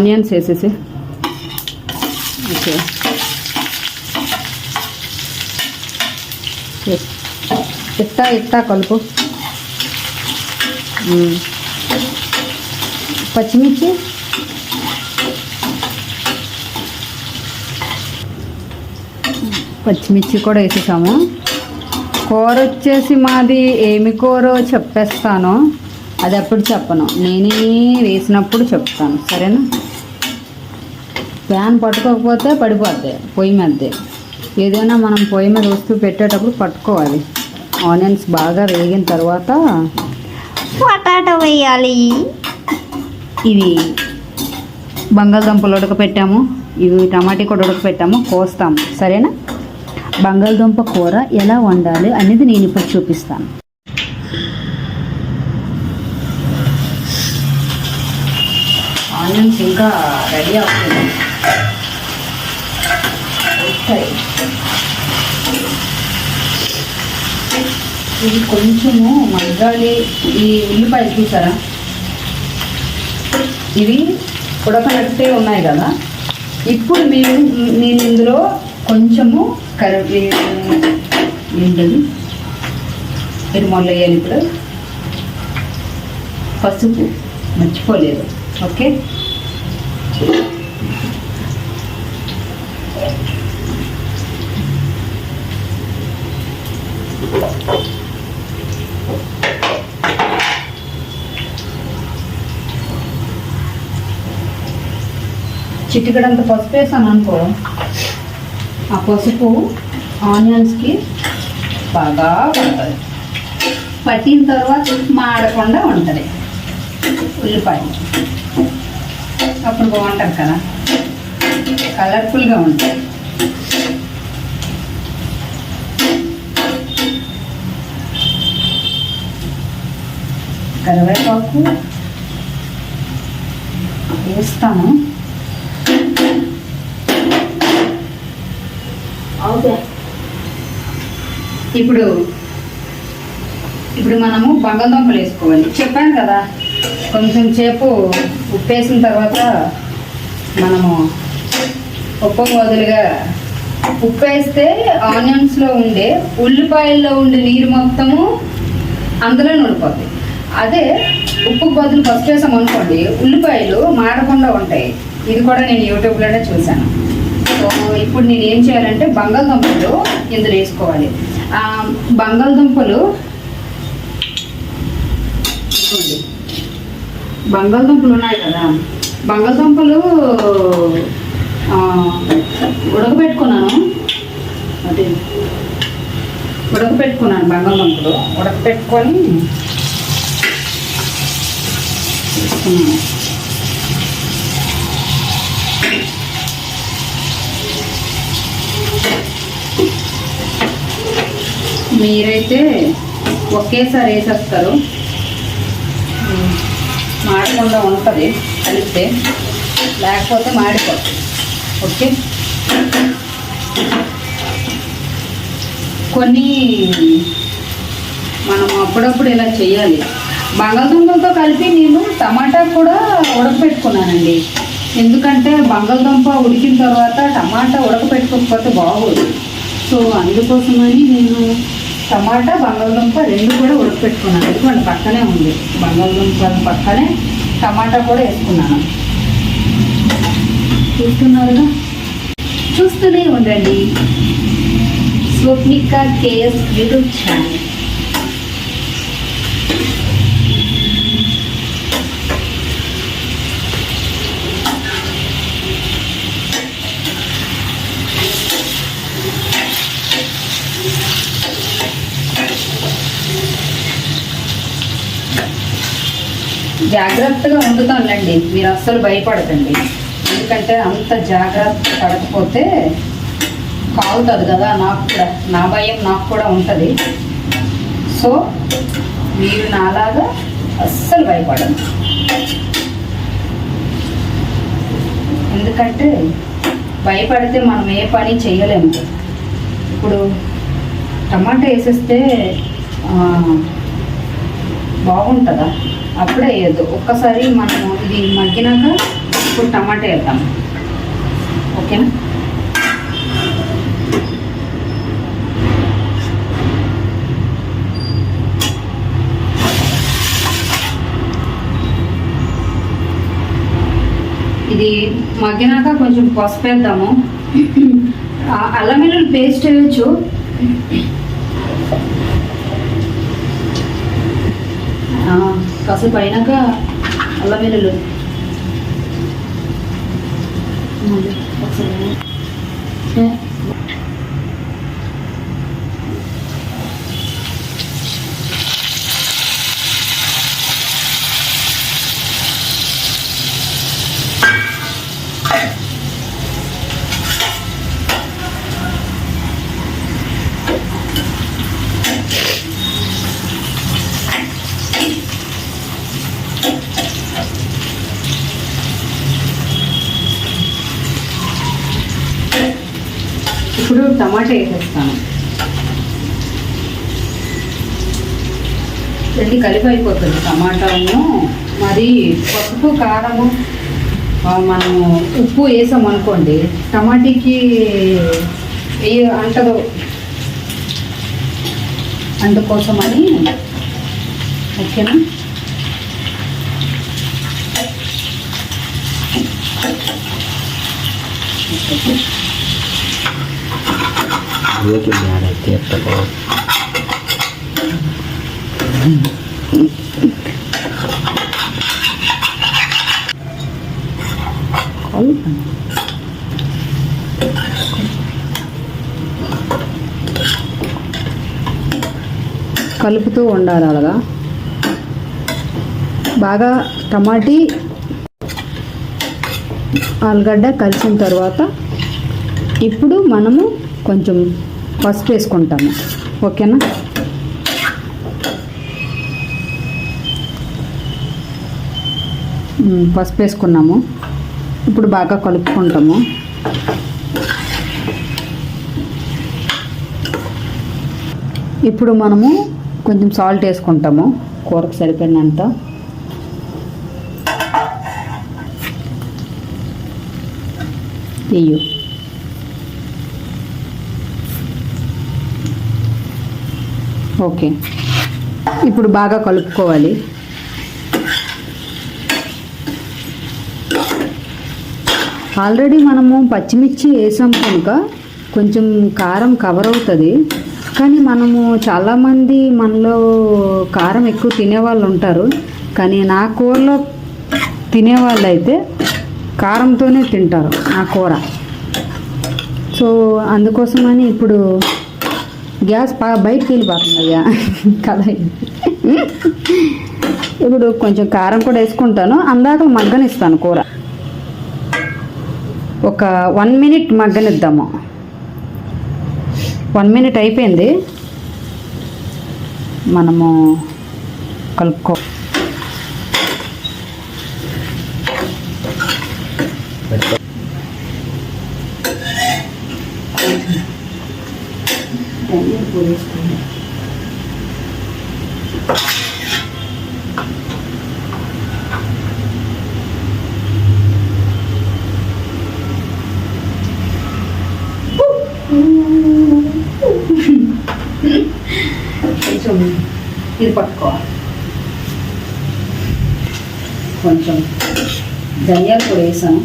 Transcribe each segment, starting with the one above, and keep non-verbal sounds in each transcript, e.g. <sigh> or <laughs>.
Onions వేసేసి. Okay. ఇట్టా ఇట్టా కలుపు? పచ్చిమిర్చి? పచ్చిమిర్చి కూడా వేసేసాము. కూర వచ్చేసి మాది ఏమి కూర చెప్పేస్తాను. అది అప్పుడు చెప్పను. నేనే వేసినప్పుడు చెప్తాను. సరేనా? ప్యాన్ పట్టుకోకపోతే పడిపోద్ది పొయ్యి మీద. ఏదైనా మనం పొయ్యి మీద వస్తువు పెట్టేటప్పుడు పట్టుకోవాలి. ఆనియన్స్ బాగా వేగిన తర్వాత పొటాటో వేయాలి. ఇవి బంగాళదుంపలు ఉడకపెట్టాము. ఇవి టమాటీ కూడా ఉడకపెట్టాము కోస్తాము. సరేనా? బంగాళదుంప కూర ఎలా వండాలి అనేది నేను ఇప్పుడు చూపిస్తాను. ఆనియన్స్ ఇంకా రెడీ అవుతుంది ఇది కొంచెము మగ్గాలి. ఈ ఉల్లిపాయలు చూసారా? ఇవి ఉడకనట్టే ఉన్నాయి కదా? ఇప్పుడు మేము నేను ఇందులో కొంచెము కరివే ఏంటది? తిరుమల వేయాలి ఇప్పుడు. పసుపు మర్చిపోలేదు. ఓకే? చిటికడంత పసుపు వేసాను అనుకో. ఆ పసుపు ఆనియన్స్కి బాగా పడుతుంది పట్టిన తర్వాత మాడకుండా ఉంటుంది. ఉల్లిపాయ. అప్పుడు బాగుంటుంది కదా. కలర్ఫుల్గా ఉంటుంది. కరివేపాకు వేస్తాను. ఇప్పుడు ఇప్పుడు మనము బంగాళదుంపలు వేసుకోవాలి. చెప్పాను కదా కొంచెం సేపు ఉప్పు వేసిన తర్వాత మనము ఉప్పు వదులుగా ఉప్పు వేస్తే ఆనియన్స్లో ఉండే ఉల్లిపాయల్లో ఉండే నీరు మొత్తము అందులో ఉడిపోతాయి అదే ఉప్పు బదులు ఫస్ట్ వేసాం అనుకోండి ఉల్లిపాయలు మాడకుండా ఉంటాయి. ఇది కూడా నేను యూట్యూబ్లోనే చూశాను. సో ఇప్పుడు నేను ఏం చేయాలంటే బంగాళదుంపలు ఇందులో వేసుకోవాలి. బంగాళదుంపలు బంగాళదుంపలు ఉన్నాయి కదా. బంగాళదుంపలు ఉడకబెట్టుకున్నాను. అదే ఉడకబెట్టుకున్నాను బంగాళదుంపలు. ఉడకబెట్టుకొని తీసుకున్నాను మీరైతే ఒకేసారి వేసేస్తారు. మాడకుండా ఉంటుంది కలిపితే. లేకపోతే మాడిపోతుంది. ఓకే? కొన్ని మనం అప్పుడప్పుడు ఇలా చేయాలి. బంగాళదుంపలతో కలిపి నేను టమాటా కూడా ఉడకపెట్టుకున్నానండి ఎందుకంటే బంగాళదుంప ఉడికిన తర్వాత టమాటా ఉడకపెట్టుకోకపోతే బాగోదు. సో అందుకోసమని నేను టమాటా బంగాళదుంప రెండు కూడా ఉడకపెట్టుకున్నాను ఎందుకంటే పక్కనే ఉంది. బంగాళదుంప పక్కనే టమాటా కూడా వేసుకున్నాను. చూస్తున్నారుగా చూస్తూనే ఉండండి. Swapnika KS YouTube channel. జాగ్రత్తగా వండుతానులేండి మీరు అస్సలు భయపడకండి. ఎందుకంటే అంత జాగ్రత్త పడకపోతే కాలుతుంది కదా. నాకు కూడా నా భయం నాకు కూడా ఉంటుంది. సో మీరు నాలాగా అస్సలు భయపడండి ఎందుకంటే భయపడితే మనం ఏ పని చేయలేము. ఇప్పుడు టమాటా వేసేస్తే బాగుంటుందా? అప్పుడే వేయద్దు. ఒక్కసారి మనం ఇది మగ్గినాక ఇప్పుడు టమాటా వేద్దాం. ఓకేనా? ఇది మగ్గినాక కొంచెం పసుపు వేద్దాము. అల్లం వెల్లుల్లి పేస్ట్ వేయచ్చు. ఆ, కాసేపు అయినాక అల్లం వెల్లుల్లి. ఒకసారి ఏ, ఇప్పుడు టమాటా వేసేస్తాను రెండు కలిపి అయిపోతుంది టమాటాను మరి పసుపు కారము మనము ఉప్పు వేసాం అనుకోండి టమాటీకి ఏ అంటదు అందుకోసమని ఓకేనా? ಅದಕ್ಕೆ ಯಾರೈತೆ ಎತ್ತಕೋ కలుపుతూ ఉండాలి అలాగా బాగా టమాటీ ఆలుగడ్డ కలిసిన తర్వాత ఇప్పుడు మనము కొంచెం పసుపు వేసుకుంటాము ఓకేనా? పసుపు వేసుకున్నాము. ఇప్పుడు బాగా కలుపుకుంటాము. ఇప్పుడు మనము కొంచెం సాల్ట్ వేసుకుంటాము. కూరకు సరిపడినంత వెయ్యు ఓకే. ఇప్పుడు బాగా కలుపుకోవాలి. ఆల్రెడీ మనము పచ్చిమిర్చి వేసాం కనుక కొంచెం కారం కవర్ అవుతుంది. కానీ మనము చాలామంది మనలో కారం ఎక్కువ తినేవాళ్ళు ఉంటారు. కానీ నా కూరలో తినేవాళ్ళు అయితే కారంతోనే తింటారు నా కూర. సో అందుకోసమని ఇప్పుడు గ్యాస్ పా బయటకు వెళ్ళిపోతుంది కళాయి ఇప్పుడు కొంచెం కారం కూడా వేసుకుంటాను. అందాక మగ్గనిస్తాను కూర. ఒక వన్ మినిట్ మగ్గనిద్దాము. వన్ మినిట్ అయిపోయింది. మనము కలుపుకో కొంచెం ఇది పట్టుకోవాలి కొంచెం ధనియాలు కూడా వేసాను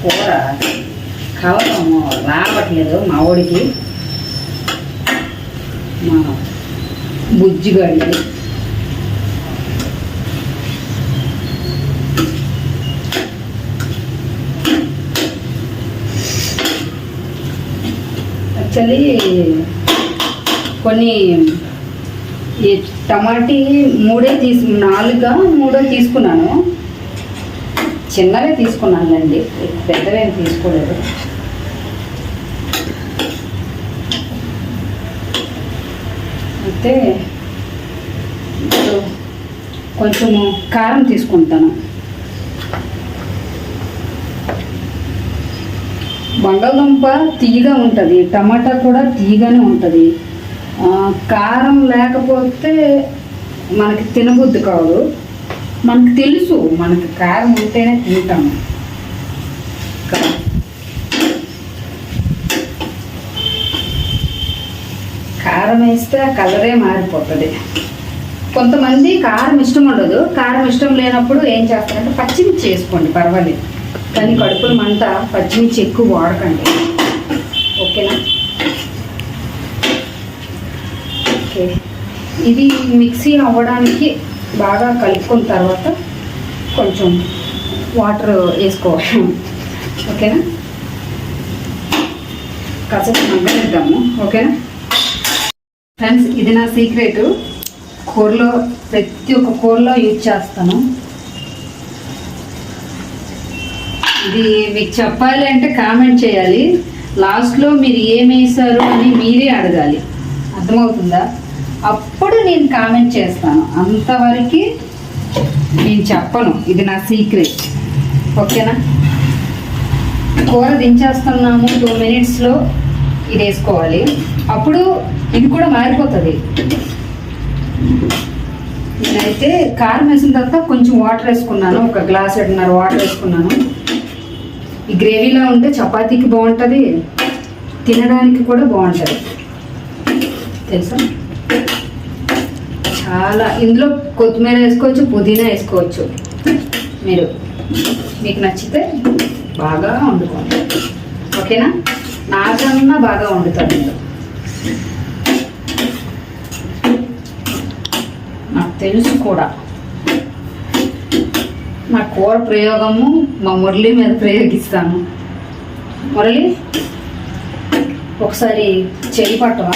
కూర కావటము రావట్లేదు. మా వాడికి మా బుజ్జిగాడికి యాక్చువల్లీ కొన్ని ఈ టమాటీ మూడే తీసు నాలుగా మూడో తీసుకున్నాను. చిన్నవే తీసుకున్నానులేండి. పెద్దవేం తీసుకోలేదు. అయితే కొంచెము కారం తీసుకుంటాను. బంగాళదుంప తీయగా ఉంటుంది టమాటా కూడా తీయగానే ఉంటుంది. కారం లేకపోతే మనకి తినబుద్ధి కాదు. మనకు తెలుసు మనకి కారం ఉంటేనే తింటాము. కారం వేస్తే ఆ కలరే మారిపోతుంది. కొంతమంది కారం ఇష్టం ఉండదు. కారం ఇష్టం లేనప్పుడు ఏం చేస్తారంటే పచ్చిమిర్చి వేసుకోండి పర్వాలేదు. కానీ కడుపులు మంట పచ్చిమిర్చి ఎక్కువ వాడకండి. ఓకేనా? ఓకే. ఇది మిక్సీ అవ్వడానికి బాగా కలుపుకున్న తర్వాత కొంచెం వాటర్ వేసుకోవాలి. ఓకేనా? కాసేపు మగ్గనిద్దాము. ఓకేనా? ఫ్రెండ్స్ ఇది నా సీక్రెట్ కూరలో ప్రతి ఒక్క కూరలో యూజ్ చేస్తాను. ఇది మీకు చెప్పాలి అంటే కామెంట్ చేయాలి. లాస్ట్లో మీరు ఏం వేసారు అని మీరే అడగాలి. అర్థమవుతుందా? అప్పుడు నేను కామెంట్ చేస్తాను. అంతవరకు నేను చెప్పను. ఇది నా సీక్రెట్ ఓకేనా కూర దించేస్తున్నాము. టూ మినిట్స్లో ఇది వేసుకోవాలి. అప్పుడు ఇది కూడా మారిపోతుంది. నేనైతే కారం వేసిన తర్వాత కొంచెం వాటర్ వేసుకున్నాను. ఒక గ్లాస్ ఎడున్నర వాటర్ వేసుకున్నాను. ఈ గ్రేవీలో ఉంటే చపాతీకి బాగుంటుంది. తినడానికి కూడా బాగుంటుంది. తెలుసా? చాలా. ఇందులో కొత్తిమీర వేసుకోవచ్చు పుదీనా వేసుకోవచ్చు. మీరు మీకు నచ్చితే బాగా వండుకోండి. ఓకేనా? నాకన్నా బాగా వండుతాను ఇందులో నాకు తెలుసు కూడా. నా కూర ప్రయోగము మా మురళి మీద ప్రయోగిస్తాను. మురళి ఒకసారి చెయ్యి పట్టవా?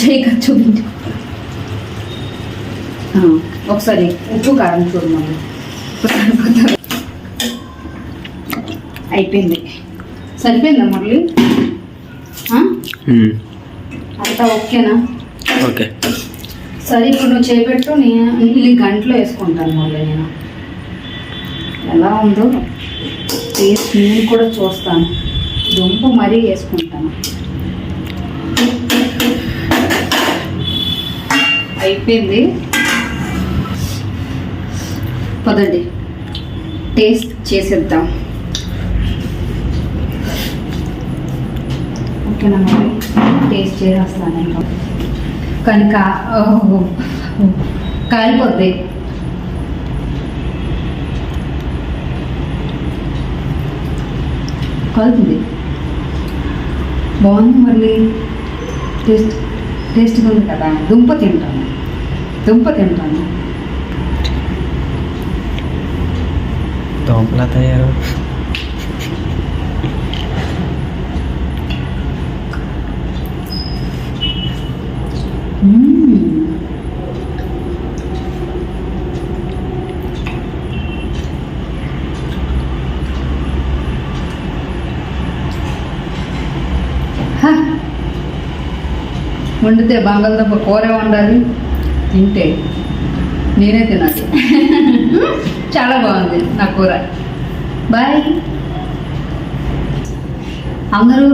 చెయ్యి చూపించు. ఒకసారి ఉప్పు కారం చూడమని సరిపోతుంది అయిపోయింది. సరిపోయిందా మురళి? అంతా ఓకేనా? ఓకే. సరే ఇప్పుడు నువ్వు చేపెట్టు నేను ఇది గంటలో వేసుకుంటాను మళ్ళీ నేను. ఎలా ఉందో టేస్ట్ నేను కూడా చూస్తాను. దుంప మరీ వేసుకుంటాను. అయిపోయింది? పదండి. టేస్ట్ చేసేద్దాం. ఓకేనా మరి? టేస్ట్ చేసేస్తాను. ఇంకా కానీ కా ఓహో. కాలిపోద్ది. కాలుతుంది. బాగుంది మళ్ళీ టేస్ట్ టేస్ట్గా ఉంది కదా. దుంప తింటాను. దుంప తింటాను. దోంపలా తయారు హ. వండితే బంగాళదుంప కూర వండాలి. తింటే నేనే తినాలి. <laughs> చాలా బాగుంది నా కూర. బాయ్. అందరూ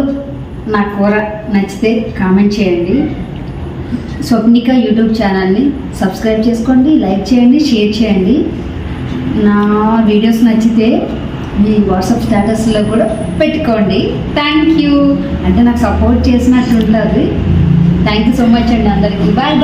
నా కూర నచ్చితే కామెంట్ చేయండి. స్వప్నిక యూట్యూబ్ ఛానల్ని సబ్స్క్రైబ్ చేసుకోండి లైక్ చేయండి షేర్ చేయండి. నా వీడియోస్ నచ్చితే మీ వాట్సాప్ స్టేటస్లో కూడా పెట్టుకోండి. థ్యాంక్ యూ అంటే నాకు సపోర్ట్ చేసినట్టు ఉంటుంది. థ్యాంక్ యూ సో మచ్ అండి అందరికీ. Bye bye